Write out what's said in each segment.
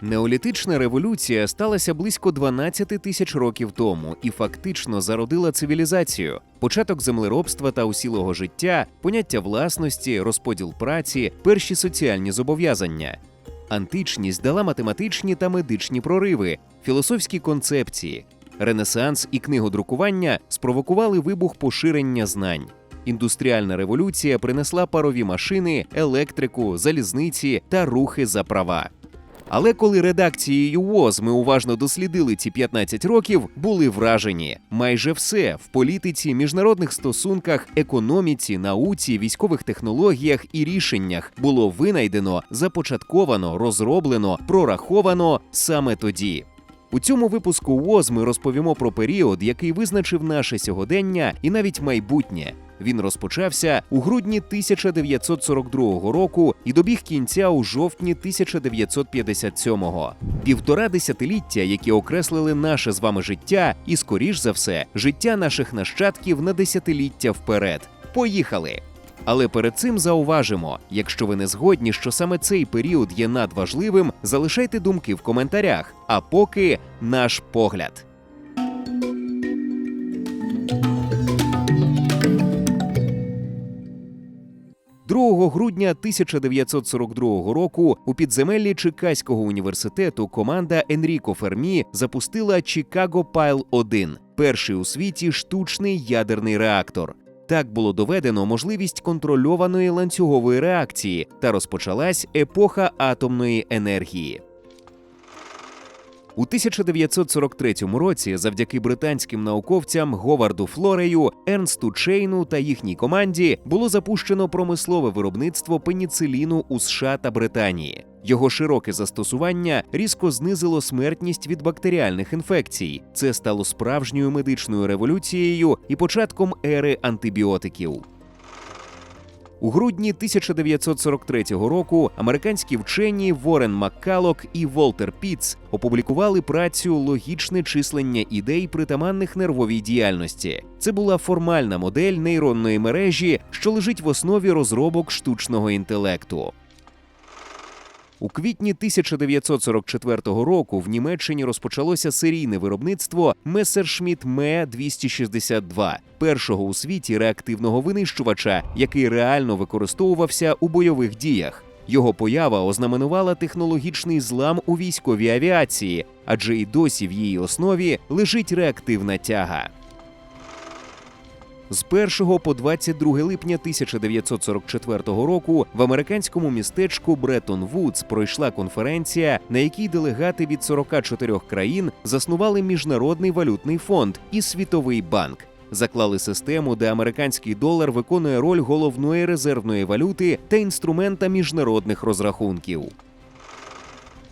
Неолітична революція сталася близько 12 тисяч років тому і фактично зародила цивілізацію. Початок землеробства та усілого життя, поняття власності, розподіл праці, перші соціальні зобов'язання. Античність дала математичні та медичні прориви, філософські концепції. Ренесанс і книгодрукування спровокували вибух поширення знань. Індустріальна революція принесла парові машини, електрику, залізниці та рухи за права. Але коли редакцією ВОЗ ми уважно дослідили ці 15 років, були вражені майже все в політиці, міжнародних стосунках, економіці, науці, військових технологіях і рішеннях було винайдено, започатковано, розроблено, прораховано саме тоді. У цьому випуску ВОЗ ми розповімо про період, який визначив наше сьогодення і навіть майбутнє. Він розпочався у грудні 1942 року і добіг кінця у жовтні 1957-го. Півтора десятиліття, які окреслили наше з вами життя, і, скоріш за все, життя наших нащадків на десятиліття вперед. Поїхали! Але перед цим зауважимо: якщо ви не згодні, що саме цей період є надважливим, залишайте думки в коментарях. А поки наш погляд. 2 грудня 1942 року у підземеллі Чикаського університету команда Енріко Фермі запустила Чикаго Пайл 1 перший у світі штучний ядерний реактор. Так було доведено можливість контрольованої ланцюгової реакції та розпочалась епоха атомної енергії. У 1943 році, завдяки британським науковцям Говарду Флорею, Ернсту Чейну та їхній команді було запущено промислове виробництво пеніциліну у США та Британії. Його широке застосування різко знизило смертність від бактеріальних інфекцій. Це стало справжньою медичною революцією і початком ери антибіотиків. У грудні 1943 року американські вчені Ворен Маккалок і Волтер Піц опублікували працю Логічне числення ідей, притаманних нервовій діяльності. Це була формальна модель нейронної мережі, що лежить в основі розробок штучного інтелекту. У квітні 1944 року в Німеччині розпочалося серійне виробництво Messerschmitt Me 262 першого у світі реактивного винищувача, який реально використовувався у бойових діях. Його поява ознаменувала технологічний злам у військовій авіації, адже і досі в її основі лежить реактивна тяга. З 1 по 22 липня 1944 року в американському містечку Бреттон Вудс пройшла конференція, на якій делегати від 44 країн заснували міжнародний валютний фонд і світовий банк. Заклали систему, де американський долар виконує роль головної резервної валюти та інструмента міжнародних розрахунків.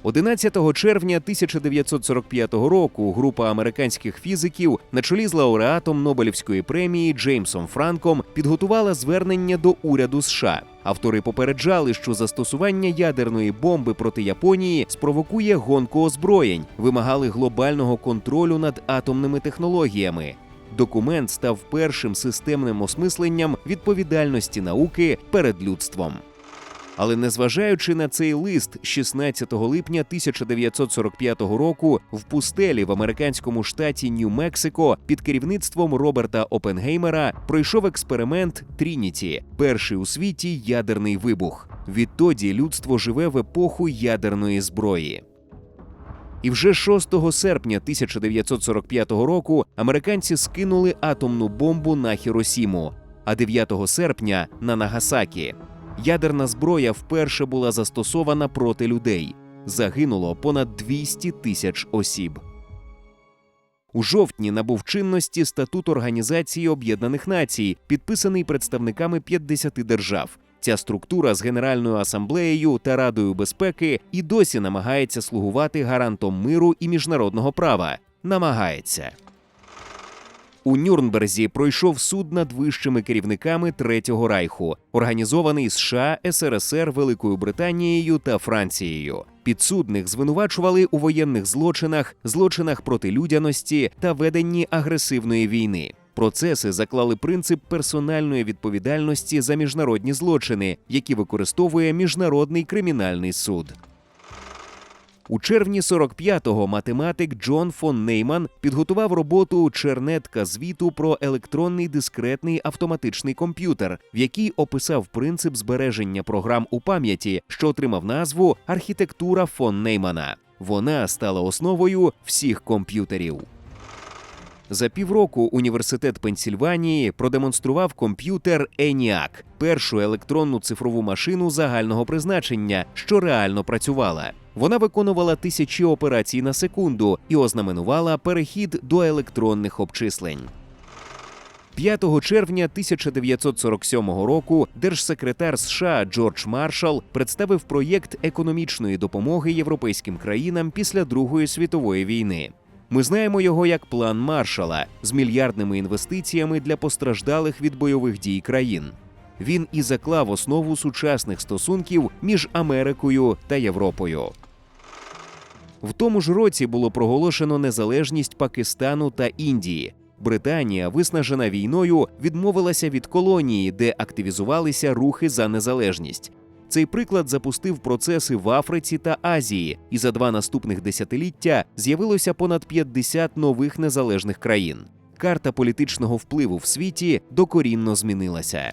11 червня 1945 року група американських фізиків на чолі з лауреатом Нобелівської премії Джеймсом Франком підготувала звернення до уряду США. Автори попереджали, що застосування ядерної бомби проти Японії спровокує гонку озброєнь, вимагали глобального контролю над атомними технологіями. Документ став першим системним осмисленням відповідальності науки перед людством. Але незважаючи на цей лист, 16 липня 1945 року в пустелі в американському штаті Нью-Мексико під керівництвом Роберта Опенгеймера пройшов експеримент Трініті, перший у світі ядерний вибух. Відтоді людство живе в епоху ядерної зброї. І вже 6 серпня 1945 року американці скинули атомну бомбу на Хіросіму, а 9 серпня на Нагасакі. Ядерна зброя вперше була застосована проти людей. Загинуло понад 200 тисяч осіб. У жовтні набув чинності статут Організації Об'єднаних Націй, підписаний представниками 50 держав. Ця структура з Генеральною асамблеєю та Радою безпеки і досі намагається слугувати гарантом миру і міжнародного права. Намагається. У Нюрнберзі пройшов суд над вищими керівниками Третього Райху, організований США, СРСР, Великою Британією та Францією. Підсудних звинувачували у воєнних злочинах, злочинах проти людяності та веденні агресивної війни. Процеси заклали принцип персональної відповідальності за міжнародні злочини, які використовує міжнародний кримінальний суд. У червні 45-го математик Джон фон Нейман підготував роботу чернетка звіту про електронний дискретний автоматичний комп'ютер, в якій описав принцип збереження програм у пам'яті, що отримав назву архітектура фон Неймана. Вона стала основою всіх комп'ютерів. За півроку університет Пенсільванії продемонстрував комп'ютер ENIAC – першу електронну цифрову машину загального призначення, що реально працювала. Вона виконувала тисячі операцій на секунду і ознаменувала перехід до електронних обчислень. 5 червня 1947 року держсекретар США Джордж Маршал представив проєкт економічної допомоги європейським країнам після Другої світової війни. Ми знаємо його як план Маршала з мільярдними інвестиціями для постраждалих від бойових дій країн. Він і заклав основу сучасних стосунків між Америкою та Європою. В тому ж році було проголошено незалежність Пакистану та Індії. Британія, виснажена війною, відмовилася від колонії, де активізувалися рухи за незалежність. Цей приклад запустив процеси в Африці та Азії, і за два наступних десятиліття з'явилося понад 50 нових незалежних країн. Карта політичного впливу в світі докорінно змінилася.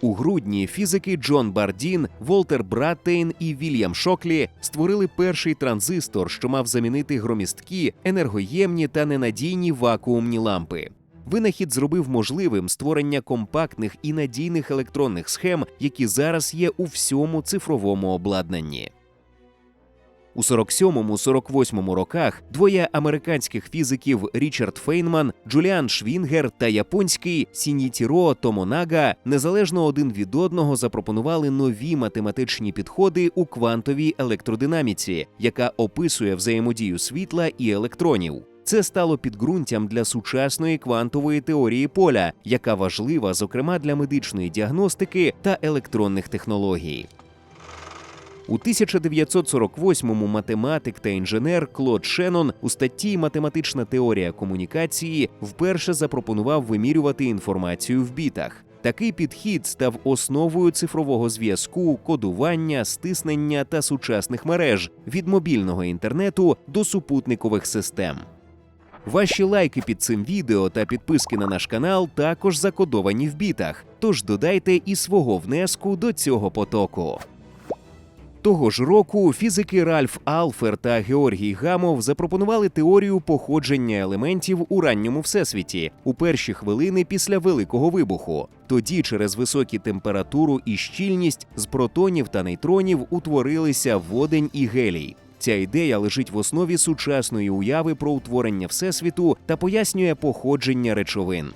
У грудні фізики Джон Бардін, Волтер Браттейн і Вільям Шоклі створили перший транзистор, що мав замінити громісткі, енергоємні та ненадійні вакуумні лампи. Винахід зробив можливим створення компактних і надійних електронних схем, які зараз є у всьому цифровому обладнанні. У 47-48 роках двоє американських фізиків Річард Фейнман, Джуліан Швінгер та японський Сінітіро Томонага незалежно один від одного запропонували нові математичні підходи у квантовій електродинаміці, яка описує взаємодію світла і електронів. Це стало підґрунтям для сучасної квантової теорії поля, яка важлива, зокрема для медичної діагностики та електронних технологій. У 1948-му математик та інженер Клод Шеннон у статті Математична теорія комунікації вперше запропонував вимірювати інформацію в бітах. Такий підхід став основою цифрового зв'язку, кодування, стиснення та сучасних мереж від мобільного інтернету до супутникових систем. Ваші лайки під цим відео та підписки на наш канал також закодовані в бітах, тож додайте і свого внеску до цього потоку. Того ж року фізики Ральф Алфер та Георгій Гамов запропонували теорію походження елементів у ранньому всесвіті у перші хвилини після Великого вибуху. Тоді, через високі температуру і щільність з протонів та нейтронів утворилися водень і гелій. Ця ідея лежить в основі сучасної уяви про утворення всесвіту та пояснює походження речовин.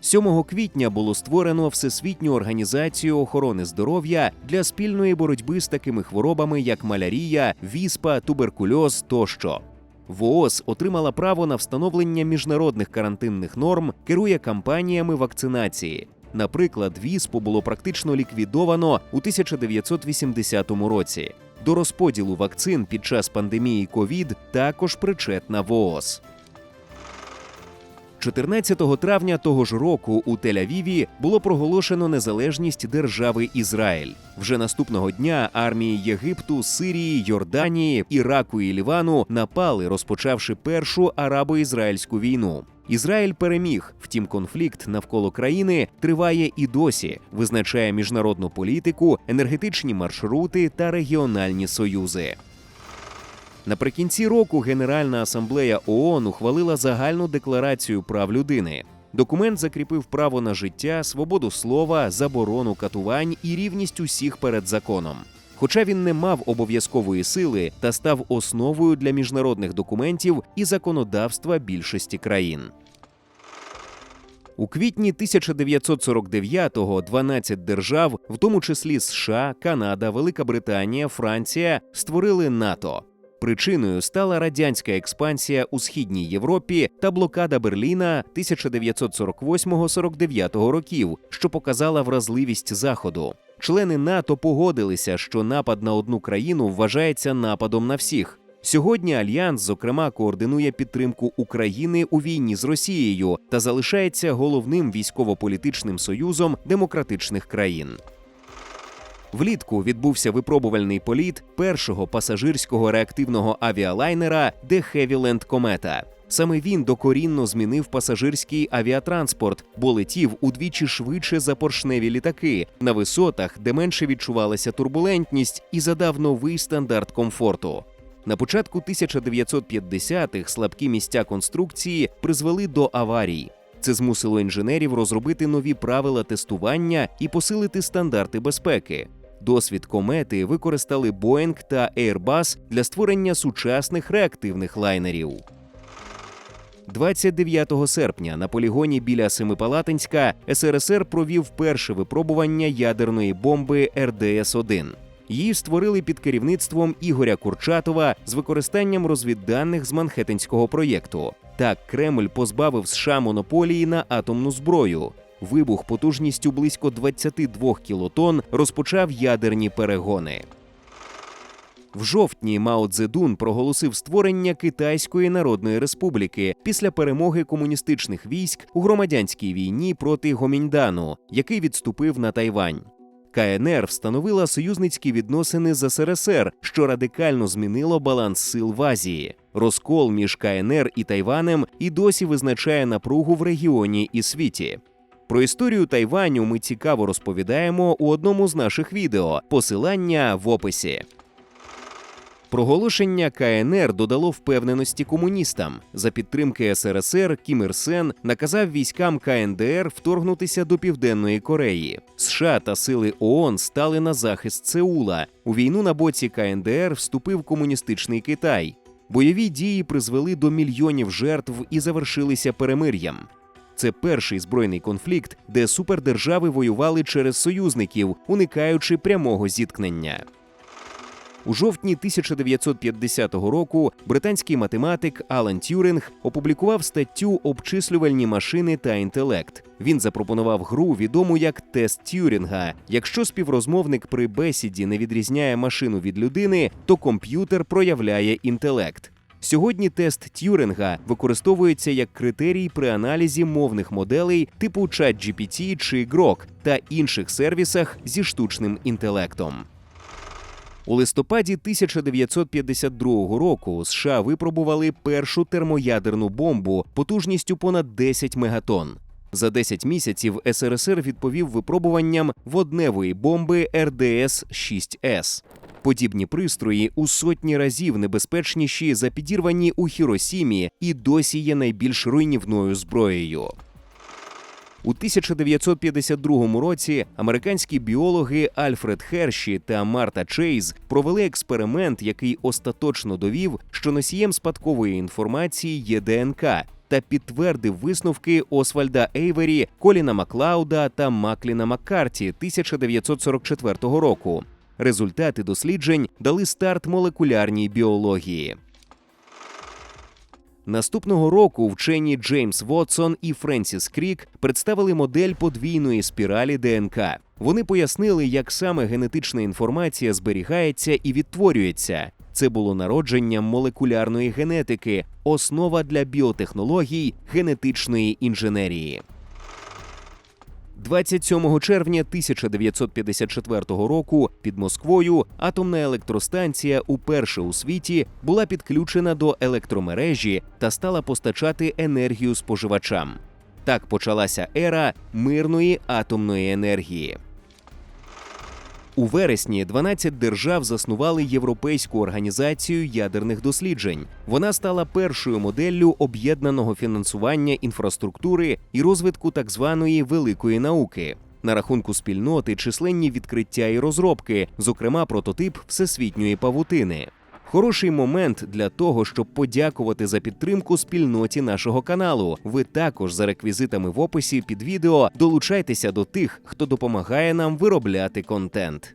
7 квітня було створено Всесвітню організацію охорони здоров'я для спільної боротьби з такими хворобами, як малярія, віспа, туберкульоз тощо. ВООЗ отримала право на встановлення міжнародних карантинних норм, керує кампаніями вакцинації. Наприклад, віспу було практично ліквідовано у 1980 році. До розподілу вакцин під час пандемії ковід також причетна ВООЗ. 14 травня того ж року у Тель-Авіві було проголошено незалежність держави Ізраїль. Вже наступного дня армії Єгипту, Сирії, Йорданії, Іраку і Лівану напали, розпочавши першу арабо-ізраїльську війну. Ізраїль переміг, втім, конфлікт навколо країни триває і досі, визначає міжнародну політику, енергетичні маршрути та регіональні союзи. Наприкінці року Генеральна асамблея ООН ухвалила загальну декларацію прав людини. Документ закріпив право на життя, свободу слова, заборону катувань і рівність усіх перед законом. Хоча він не мав обов'язкової сили та став основою для міжнародних документів і законодавства більшості країн. У квітні 1949-го 12 держав, в тому числі США, Канада, Велика Британія, Франція, створили НАТО. Причиною стала радянська експансія у східній Європі та блокада Берліна 1948-49 років, що показала вразливість Заходу. Члени НАТО погодилися, що напад на одну країну вважається нападом на всіх. Сьогодні альянс, зокрема, координує підтримку України у війні з Росією та залишається головним військово-політичним союзом демократичних країн. Влітку відбувся випробувальний політ першого пасажирського реактивного авіалайнера «Де Хевіленд Комета. Саме він докорінно змінив пасажирський авіатранспорт, бо летів удвічі швидше за поршневі літаки на висотах, де менше відчувалася турбулентність, і задав новий стандарт комфорту. На початку 1950-х слабкі місця конструкції призвели до аварій. Це змусило інженерів розробити нові правила тестування і посилити стандарти безпеки. Досвід комети використали Boeing та Airbus для створення сучасних реактивних лайнерів. 29 серпня на полігоні біля Семипалатинська СРСР провів перше випробування ядерної бомби РДС-1. Її створили під керівництвом Ігоря Курчатова з використанням розвідданих з Манхеттенського проєкту. Так Кремль позбавив США монополії на атомну зброю. Вибух потужністю близько 22 кілотон розпочав ядерні перегони. В жовтні Мао Цзедун проголосив створення Китайської Народної Республіки після перемоги комуністичних військ у громадянській війні проти Гоміньдану, який відступив на Тайвань. КНР встановила союзницькі відносини з СРСР, що радикально змінило баланс сил в Азії. Розкол між КНР і Тайванем і досі визначає напругу в регіоні і світі. Про історію Тайваню ми цікаво розповідаємо у одному з наших відео. Посилання в описі. Проголошення КНР додало впевненості комуністам. За підтримки СРСР Кім Ір Сен наказав військам КНДР вторгнутися до Південної Кореї. США та сили ООН стали на захист Сеула. У війну на боці КНДР вступив комуністичний Китай. Бойові дії призвели до мільйонів жертв і завершилися перемир'ям. Це перший збройний конфлікт, де супердержави воювали через союзників, уникаючи прямого зіткнення. У жовтні 1950 року британський математик Алан Тюринг опублікував статтю Обчислювальні машини та інтелект. Він запропонував гру, відому як тест Тюрінга. Якщо співрозмовник при бесіді не відрізняє машину від людини, то комп'ютер проявляє інтелект. Сьогодні тест Тюринга використовується як критерій при аналізі мовних моделей типу ChatGPT чи Grok та інших сервісах зі штучним інтелектом. У листопаді 1952 року США випробували першу термоядерну бомбу потужністю понад 10 мегатон. За 10 місяців СРСР відповів випробуванням водневої бомби РДС 6С. Подібні пристрої у сотні разів небезпечніші за підірвані у Хіросімі і досі є найбільш руйнівною зброєю. У 1952 році американські біологи Альфред Херші та Марта Чейз провели експеримент, який остаточно довів, що носієм спадкової інформації є ДНК, та підтвердив висновки Освальда Ейвері, Коліна Маклауда та Макліна Маккарті 1944 року. Результати досліджень дали старт молекулярній біології. Наступного року вчені Джеймс Вотсон і Френсіс Крік представили модель подвійної спіралі ДНК. Вони пояснили, як саме генетична інформація зберігається і відтворюється. Це було народженням молекулярної генетики, основа для біотехнологій генетичної інженерії. 27 червня 1954 року під Москвою атомна електростанція уперше у світі була підключена до електромережі та стала постачати енергію споживачам. Так почалася ера мирної атомної енергії. У вересні 12 держав заснували Європейську організацію ядерних досліджень. Вона стала першою моделлю об'єднаного фінансування інфраструктури і розвитку так званої великої науки. На рахунку спільноти численні відкриття і розробки, зокрема прототип всесвітньої павутини. Хороший момент для того, щоб подякувати за підтримку спільноті нашого каналу. Ви також за реквізитами в описі під відео долучайтеся до тих, хто допомагає нам виробляти контент.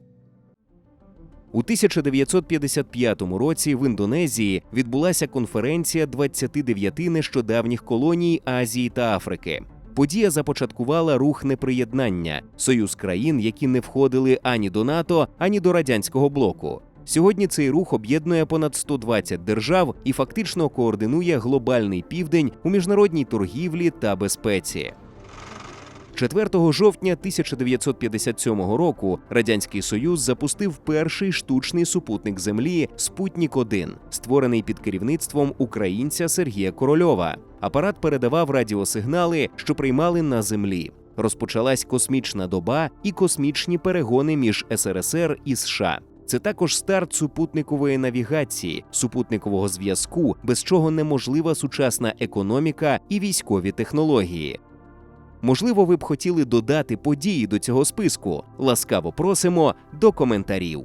У 1955 році в Індонезії відбулася конференція 29 нещодавніх колоній Азії та Африки. Подія започаткувала рух неприєднання союз країн, які не входили ані до НАТО, ані до радянського блоку. Сьогодні цей рух об'єднує понад 120 держав і фактично координує глобальний південь у міжнародній торгівлі та безпеці. 4 жовтня 1957 року Радянський Союз запустив перший штучний супутник Землі Спутнік 1 створений під керівництвом українця Сергія Корольова. Апарат передавав радіосигнали, що приймали на землі. Розпочалась космічна доба і космічні перегони між СРСР і США. Це також старт супутникової навігації, супутникового зв'язку, без чого неможлива сучасна економіка і військові технології. Можливо, ви б хотіли додати події до цього списку. Ласкаво просимо до коментарів.